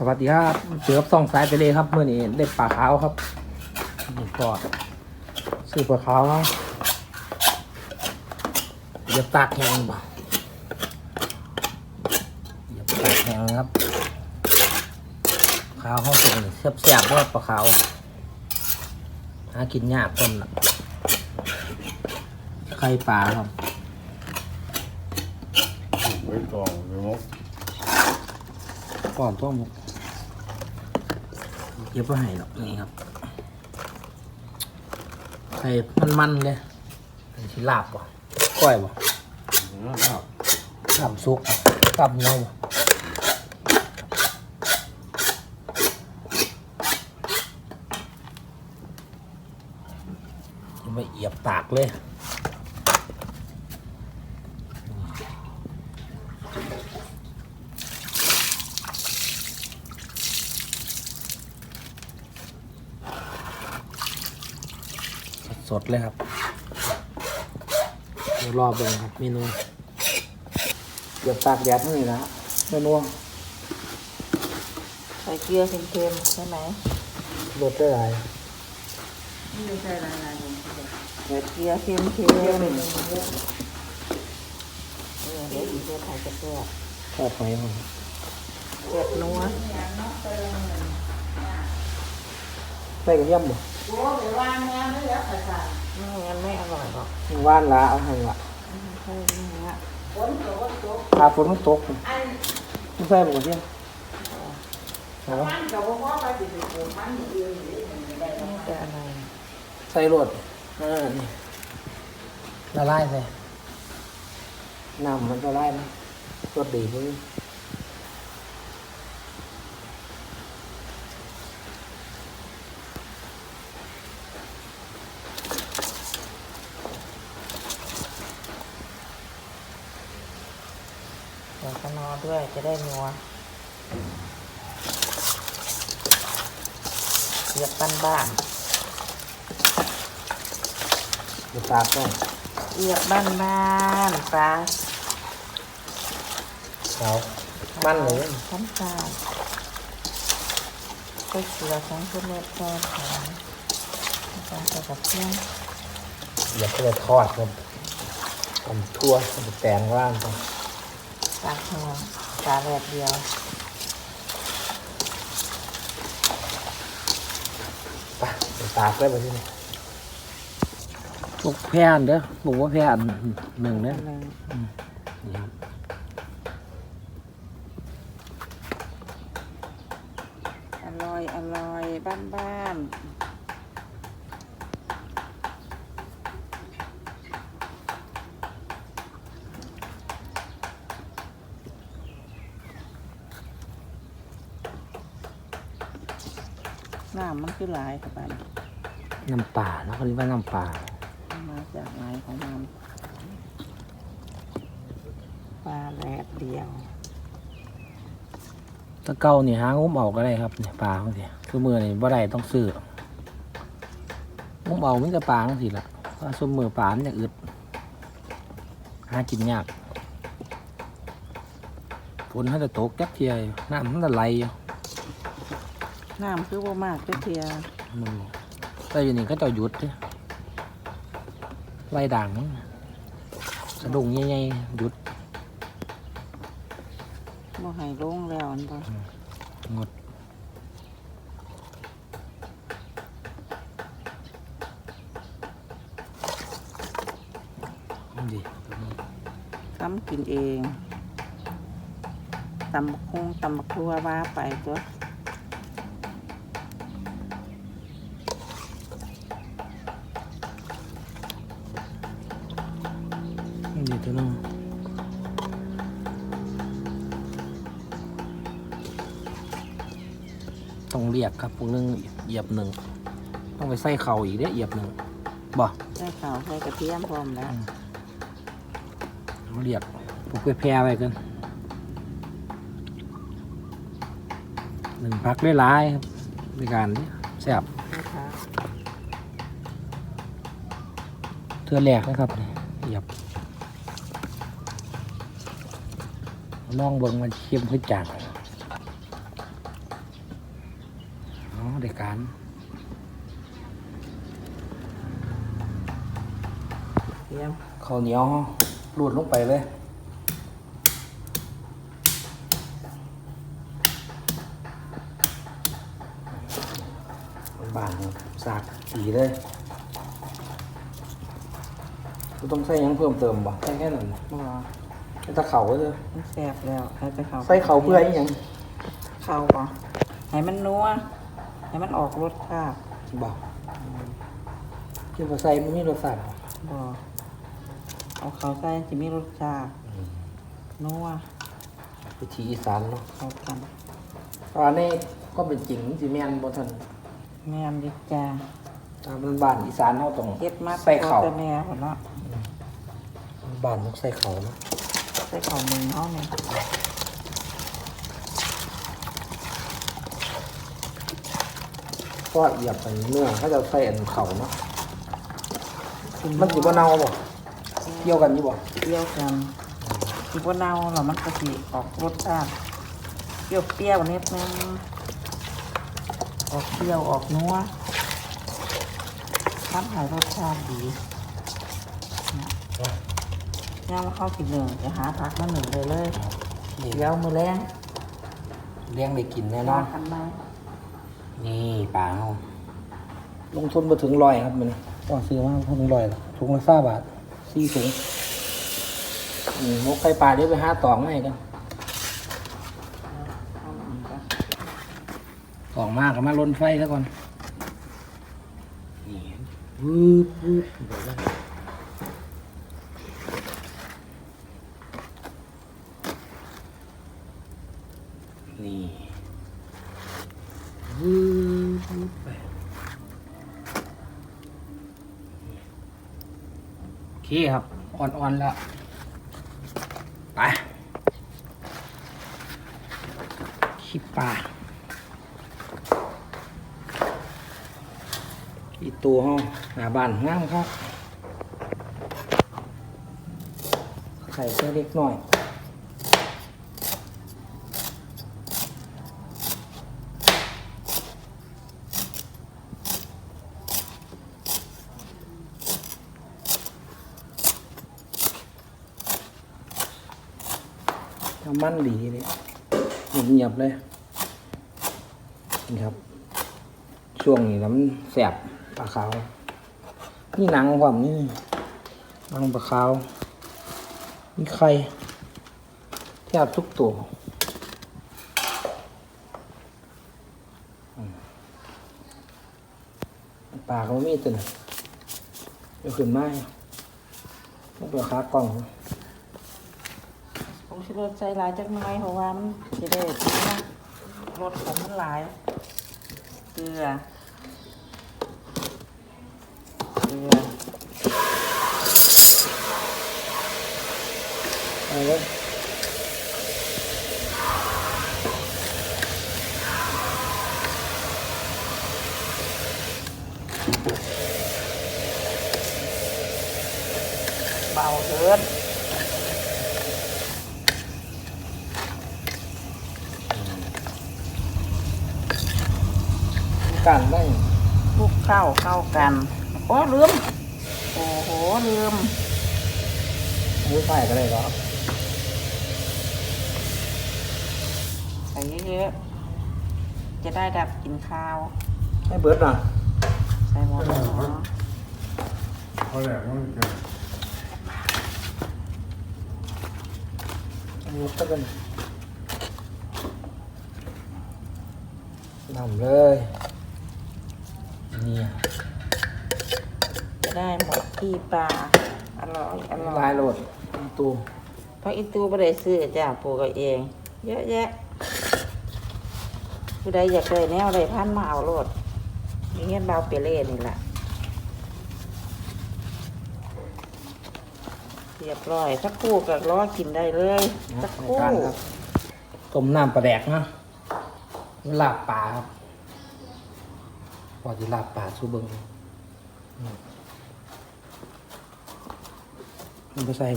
สวัสดีครับเจอกับส่องสายไปเลยครับเมื่อนี้ได้ปลาขาวครับนี่ก็ซื้อปลาขาวมาเหยียบตากแห้งบ่เหยียบตากแห้งครับขาวห้องส่งนี่แซ่บๆเพราะว่าปลาขาวหากินยากคนละไข่ปลาครับไว้ก่อนเดี๋ยวมกก่อนต้มเย็บไว้ให้หรอกนี่ครับไข่มันๆเลยอันนี้สิลาบบ่ก้อยบ่ะครับลาบซุกตับเนาบ่จะไม่เอียบตากเลย ดๆเลยครับ เดี๋ยวรอเบิ่งครับเมนูเดี๋ยวตากแดดนี่นะเมนูใส่เกลือเค็มๆใช่ไหมรสได้หลายไม่ใช่ละลายลงใส่เกลือเค็มๆเออเดี๋ยวอีกเพื่อถ่ายจะแซ่บทอดหอยหอมแซ่บนัวใส่กระเทียมบ่ ไม่งั้นไม่อร่อยหรอกว่านละเอาให้ละใช่เนื้อถ้าฝนมันตกไม่ใส่บ่กระเทียมเอาวะนี่จะอะไรใส่รสเออนี่ละลายใส่น้ำมันละลายนะรสดีเพิ่น ใส่กระนอ ด้วยจะได้นัวเรียบบ้านเดี๋ยวตากก่อนๆเรียบบ้านๆปลาเอามันเลยชั้นกลางก็เกลือทั้งทุเรศแซ่บของปลาใส่กับเพื่อนเดี๋ยวก็จะทอดครับผมทั่วผมแตงว่างก่อน ปลาแห้งปลาแบบเดียวไปเดี๋ยวตากเลยไปที่นี่ลูกแพนเด้อบอกว่าแพนหนึ่งเด้อหนึ่งนี่ครับอร่อย อร่อย บ้านบ้านน้ำมันคือหลายครับบ้านน้ำปลาแล้วเขาเรียกว่าน้ำปลามาจากหลายของมันปลาแรดเดียวตะเก้านี่หางุ้มเอาก็ได้ครับเนี่ยปลาเขาสิคือมือนี่บ่ได้ต้องซื้องุ้มเอามันจะปลาจังสิละว่าซุมมือปลามันจะอึดหากินยากฝนเขาจะตกแก๊บเทียอยู่น้ำมันจะไหลอยู่ น้ำคือว่ามากเจ้าเทียมันแต่อยู่นี่ก็จะหยุดเด้อไล่ด่างมันสะดุ้งใหญ่ๆหยุดบ่ให้ลงแล้วอันบ่งดดีทำกินเองตำบักคงตำบักครัวว่าไปตัว ต้องเรียกครับพวกนึงเหยียบหนึ่งต้องไปใส่เข่าอีกเด้อเหยียบหนึ่งบ่ใส่ข้าวใส่กระเทียมพร้อมแล้วต้องเรียกพวกไปแพร่ไปกันหนึ่งพักได้หลายครับในการนี้แซ่บนะคะเทือแรกนะครับนี่เหยียบลองเบิ่งมันเค็มขึ้นจาง เด็กการเตรียมข้าวเหนียวรูดลงไปเลยบานครับสากสีเลยกูต้องใส่หยังเพิ่มเติมบ่ใส่แค่นั้นนะบ่ใส่ตะเข่าไว้เลยมันแซ่บแล้วใครไปเขาใส่เข่าเพื่ออีหยังเข้าบ่ให้มันนัว ให้มันออกรสชาติบ่ที่ว่าใส่มันมีรสชาติบ่บ่เอาเขาใส่สิมีรสชาตินัววิธีอีสานเนาะเข้ากันตอนนี้ก็เป็นจริงสิแม่นบ่ทันแม่นดิจ้าตามบ้านอีสานเฮาต้องเฮ็ดมาใส่เข่าแต่แม่พุ่นเนาะบ้านต้องใส่เข่าเนาะใส่เข่ามือเฮานี่ เพราะเหยียบไปเนื้อเขาจะใส่อันเข่าเนาะมันสิบ่เน่าบ่เกี่ยวกันอยู่บ่เปรี้ยวกันสิบ่เน่าแล้วมันก็สิออกรสชาติเปรี้ยวๆนิดนึงออกเปรี้ยวออกนัวทำให้รสชาติดีย่างเข้าสิหนึ่งจะหาผักมาหนึ่งเลยเลยนี่เดี๋ยวมือแรงเลี้ยงได้กินแน่นรออนกันไหม นี่ปลาเฮาลงทุนมาถึงร้อยครับมันก็ซื้อมาถึงร้อยถุงละห้าบาทสี่ถุงนี่มกไข่ปลาเดี๋ยวไปห้าตองมาให้กันตองมากก็มาลนไฟแล้วก่อนนี่วืบวืบเดี๋ยวนะนี่วืบวืบไปโอ เคครับ อ่อนๆแล้ว ไปขี้ปลาอีตัวห้องหน้าบ้านงามครับไข่แค่เล็กหน่อย ทำมันดีเลยเงียบๆเลยนี่ครับ ช่วงนี้น้ำแสบปลาขาวนี่หนังความนี่หนังปลาขาวมีไข่แทบทุกตัวปลาเขามีตัวนึงเดี๋ยวขึ้นไม้ต้องตัวขากล้อง ชิรสใส่หลายจักหน่อยเพราะว่ามันจะได้นะรสของมันหลาย เกลือ เกลือเอาเลย กันได้คลุกเข้าเข้ากันโอ้ลืมโอ้โหลืมมือใส่ก็ได้ครับใส่เยอะๆจะได้ดับกลินข้าวให้เบิร์ดหน่อยใส่หมดแล้วเนาะเขาแหลกมันจะยุบก็เป็นนำเลย นี่จะได้หมดที่ปลาอร่อยอร่อลายยโหลดตูมเพราะอีตูไม่ได้ซื้อจ้าปลูกเอาเอง เยอะแยะผู้ใดอยากได้แนวใดพันมาเอาโลดมีเงี้ยเบาเปเล่นี่แหละเรียบร้อยสักครู่ก็รอกินได้เลยสักครู่ในการครับต้มน้ำปลาแดกนะลาบปลาครับพ อที่ลาบปลาสู้เบิงมันไปใส่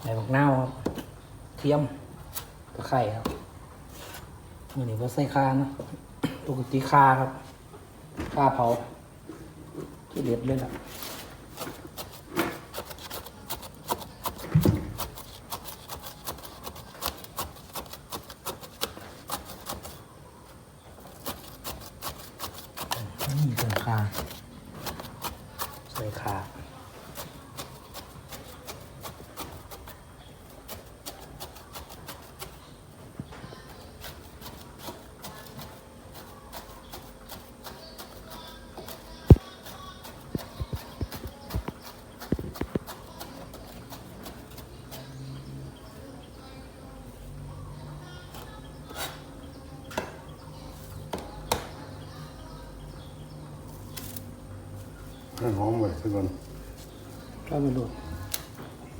ใส่บักนาวครับเทียมตะไคร่ครับมือนี้ว่าใส่คานะปกติคาครับคาเผาที่เด็ดเลยล่ะนี่เป็นคาใส่คา ให้หอมไว้ ซะก่อนก็ไม่รู้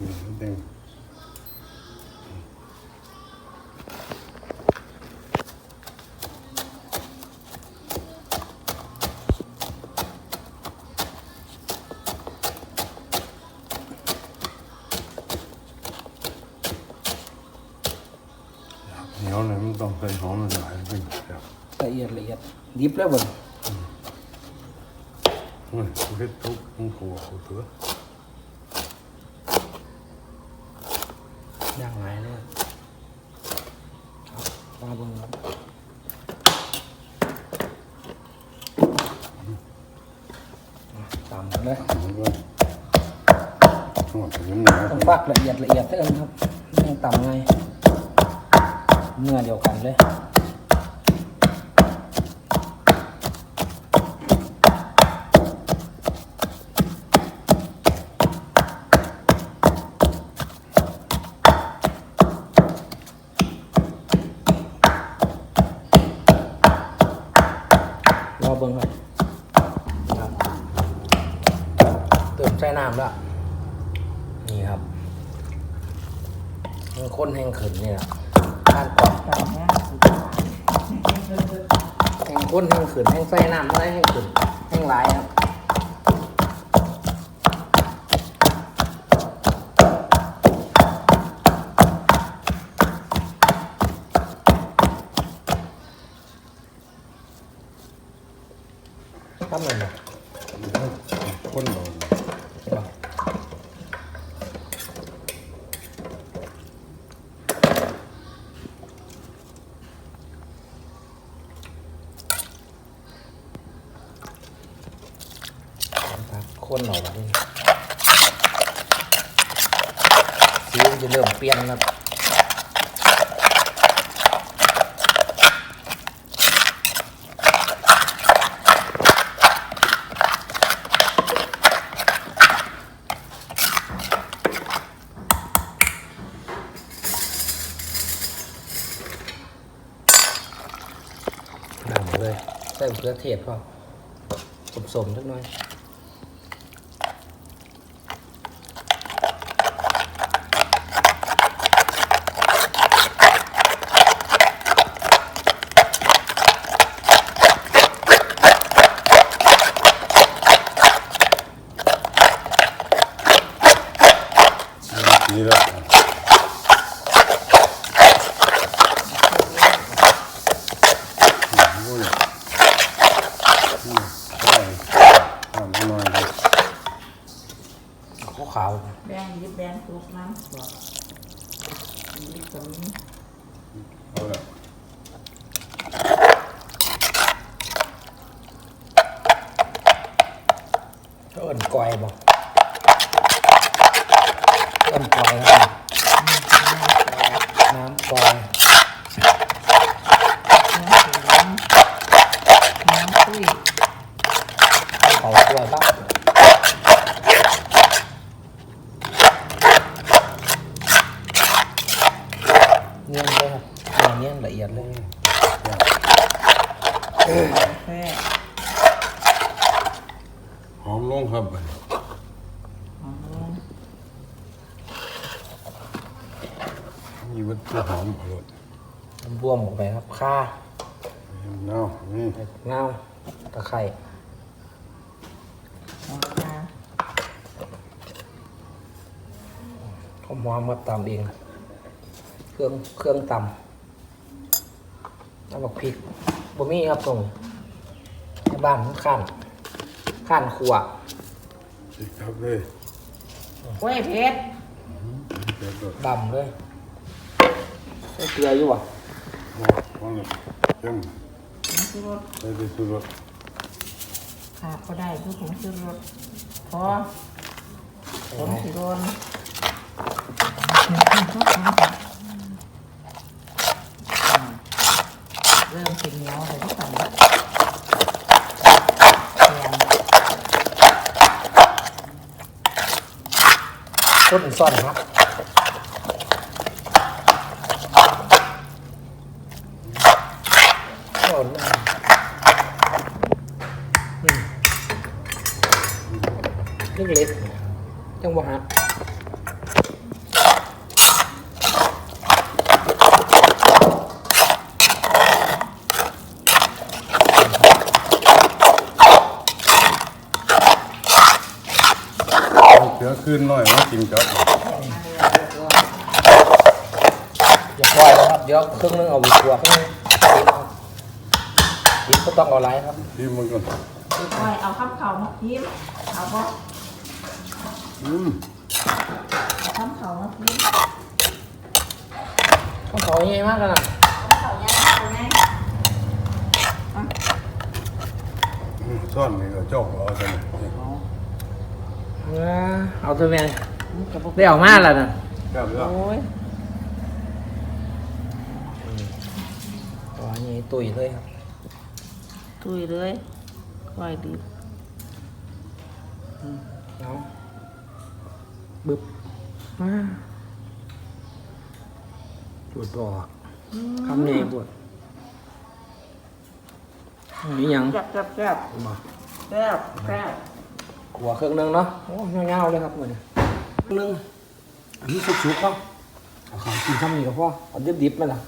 นี่เด้งเหนียวเลยมันต้องใส่หอมหน่อยเป็นแบบละเอียดละเอียดดิบแล้วบ่ นโอ้ยเฮ็ดทุกมันขัวขัวเถือะย่างไงเลยครับมาเบิ่งครับอะตำเลย มันก็ทอดถึงน้ำหนา ต้องฟักละเอียดละเอียดเท่านั้นครับไม่ต่ำไงเนื้อเดียนเลยรอเบิ่งครับครับ เติมใส่น้ำแล้ว นี่ครับมันข้นแห้งขึ้นนี่แหละการกรอบตามแห้งสุดแห้งข้นแห้งขึ้นแห้งใส่น้ำอะไรแห้งขึ้นแห้งหลายครับทำมันบ่ คนเรา บ่ คนเหล่านี้สีมันจะเริ่มเปลี่ยนครับหนังเลยใส่มะเขือเทศพอสมๆสักหน่อย นี่ละโอ้ยอืมใช่ทำหน่อยเลย ขาวขาว แบงยิบแบงทุกน้ำบอก ยิบตรงนี้ เอาละ ๆเอิ้นกอยบอกเอิ้นกอยครับน้ำกอย น้ำสีน้ำน้ำตุ้ย เขาตัวบ้างเงี้ยเลยครับเงี้ยละเอียดเลย แค่ หอมลงครับบัดนี้ หอมลง มีวัตถุหอมอร่อย บว มออกไปครับข่าเน่านี่ใบเงาตะไคร้หอมยาข้าวหอมมาตำเองเครื่องเครื่องตำแล้วบอกพริกบ่มีครับตรงในบ้านมันข้านข้านครัวติดครับเลยโอ้ยเพชรเดี๋ยวก็ดำเลยใส่เกลืออยู่อะ บอกว่าจังผงชูรสใส่ไปสุรสขาดก็ได้คือผงชูรสพอผงชูรสเริ่มเป็นเหนียวเลยทุกคนแกงต้นซ่อนครับโอ้ยอืม เล็กๆจังบ่ฮัดเสือขึ้นหน่อยมากินกับอย่าปล่อยนะครับ เดี๋ยวครึ่งนึงเอาไปตัวครึ่งนึงดิบก็ต้องเอาไรครับที่มันก็อีกหน่อยเอาข้าวเขามาพิมพ์เอาบ่อืมเอาข้าวเขามาพิมพ์ต้องเขาใหญ่มากกันนะข้าวเขาย่างเอาไงซ่อนนี่ก็จอกเอา จังเอาเอาตัวแม่มันก็บ่ได้เอามาแล้วนะครับแล้วโอ้ยตัวนี้ตุยเลยครั บตุยเลยค่อยดีเอาบึบมาปวดบอกคำนี้ปวดนี่ยังแซ่บแซ่บแซ่บมาแซ่บแซ่บขัวเครื่องนึงเนาะโอ้เงาๆเลยครับเหมือนเครื่องนึงอันนี้สุกๆครับเอาข้าวกินคำนี้ก็พอเอาดิบๆไหมล่ะ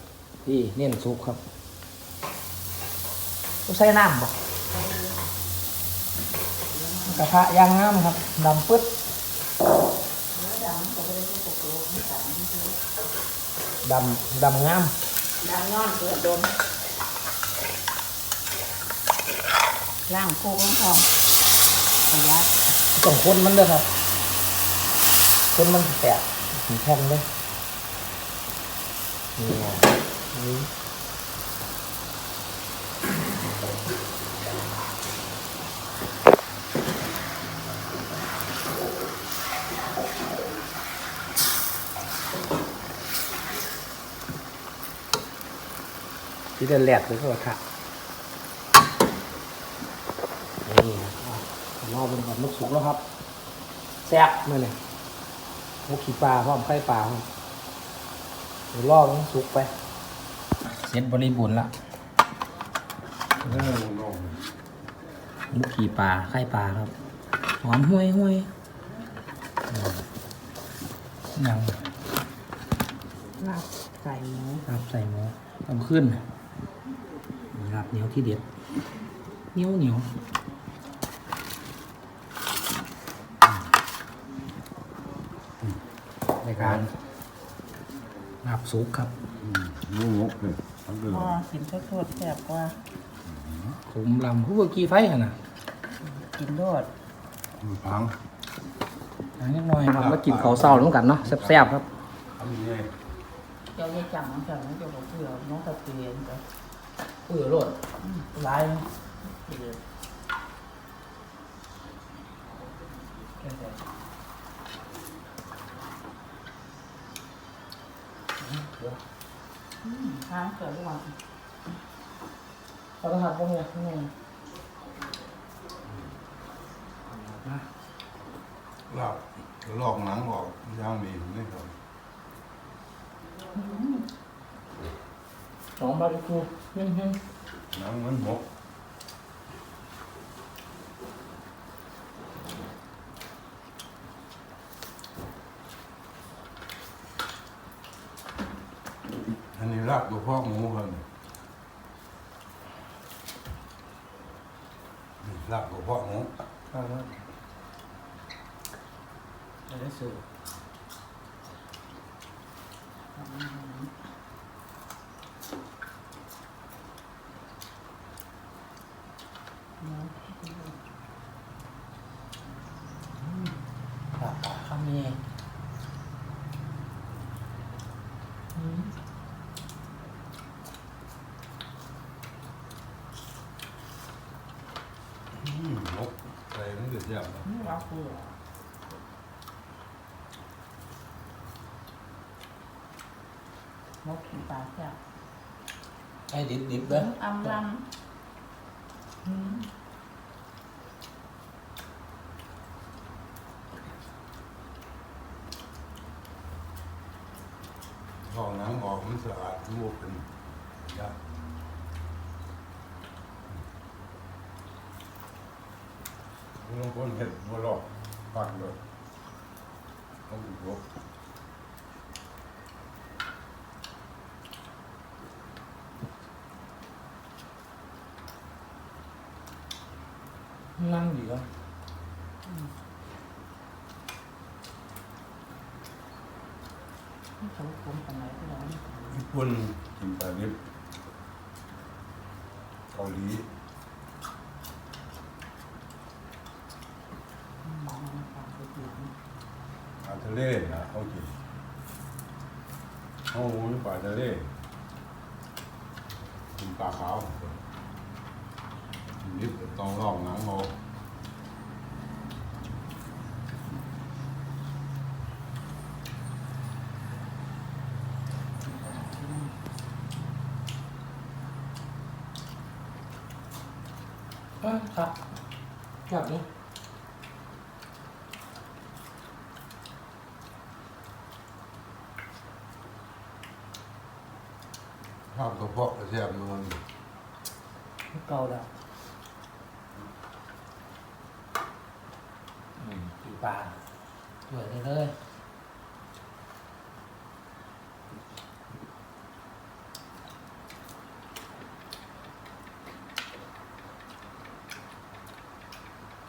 พี่เน้นสุกครับต้องใส่น้ำบ่กระทะย่างงามครับดำปึ๊ด ดำดำงามน้ำย้อนเกลือดมล่างโคกลงทองขยัดต้องคนมันเลยครับ คนมันแตกถึงแผ่นเลยนี่ไงนี่ที่ เดินแหลกหรือเขาค่ะนี่นะครับรอเป็นก่อนมุกสุกแล้วครับแซ่บมื่อนี่มุกขี้ปลาพร้อมไข่ปลาครับเดี๋ยวรอมันสุกไปเสร็จบริบูรณ์ละมุกขี้ปลาไข่ปลาครับหอมห้วยห้วยอืมยังลาบใส่หมูครับใส่หมูเอาขึ้น เหนียวที่เด็ดเหนียวเหนียวในการลาบสุกครับหมูหมกนี่ทั้งเดือพอกินโทษๆแซ่บกว่าขมลำผู้ว่ากี่ไฟขนาดกินโดดพังอันนี้น้อยครับมากินเขาเศร้าร่วมกันเนาะแซ่บๆครับทำยังไงเจ้าจะจังจังเจ้าบอกเผื่อน้องตะเกียนจ้ะ เออโลดลายเผื่อทางเกิดระหว่างเขาต้องทำพวกเนี้ยนี่นะลาบลอกหนังออกย่างดีนี่ครับ สองบาร์บีคิวนึ่งหนังมันหมกอันนี้ลาบตัวพ่อหมูครับนี่นี่ลาบตัวพ่อหมูๆเอาละเอาได้สูตร เยี่ยมเลยนี่เราคือมกขี้ปลาแซ่บไอ้ดิบดิบๆเด้ออำลำอืมห้องน้ำออกมันสะอาดรูปเป็นยากบาง คนเห็ดบัวหลอกปักเลยเขาบุกรุกนั่งอยู่ก็นี่เขาคุ้มกันไหนที่เราไม่ทำญี่ปุ่นกินปลาดิบเกาหลี มองมันความเป็นอยู่นี่ ปลาทะเลนะเขากินเขา หูปลาทะเลกินปลาขาวกิดต้องลอกหนังเอาเอ้ยครับแบบนี้ ภาพกระเพาะกระแทบมันเก่าแล้วอืม ปีปลาสวยเลยเลย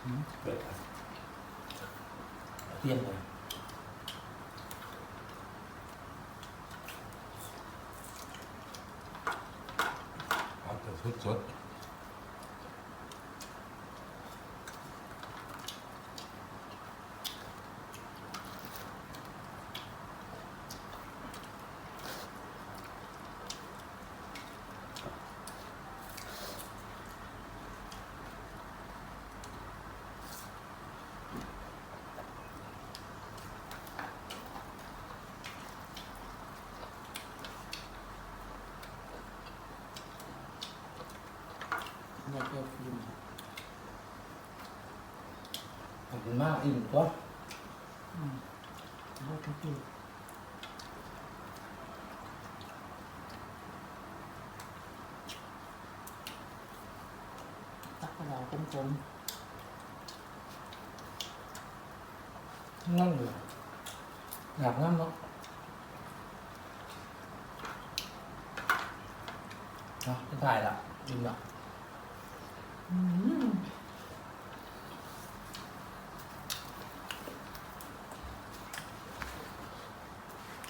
อืมเปิดครับเตรียมเลย เอาแต่สดสด เนี่ยเจ้าฟิล์มขอบคุณมากอิ่มตัวโลกที่ตักกระดาษกลมนั่งอยู่อยากนั่งเนาะเนาะจะถ่ายละอิ่มละๆอืม คุ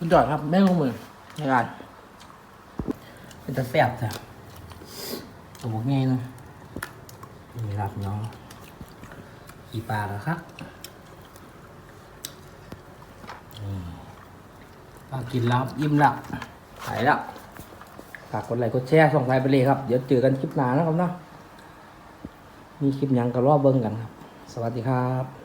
ณจอดครับ แม่ลงมือในการเป็นตะแสบจ้ะตัวบกไงเนาะนี่รับน้องอีปลาแล้วครับปลากินแล้วอิ่มละหายละฝากกดไลค์กดแชร์ส่งไลน์ไปเลยครับ เดี๋ยวเจอกันคลิปหน้านะครับเนาะ มีคลิปหยังก็รอเบิ้งกันครับ สวัสดีครับ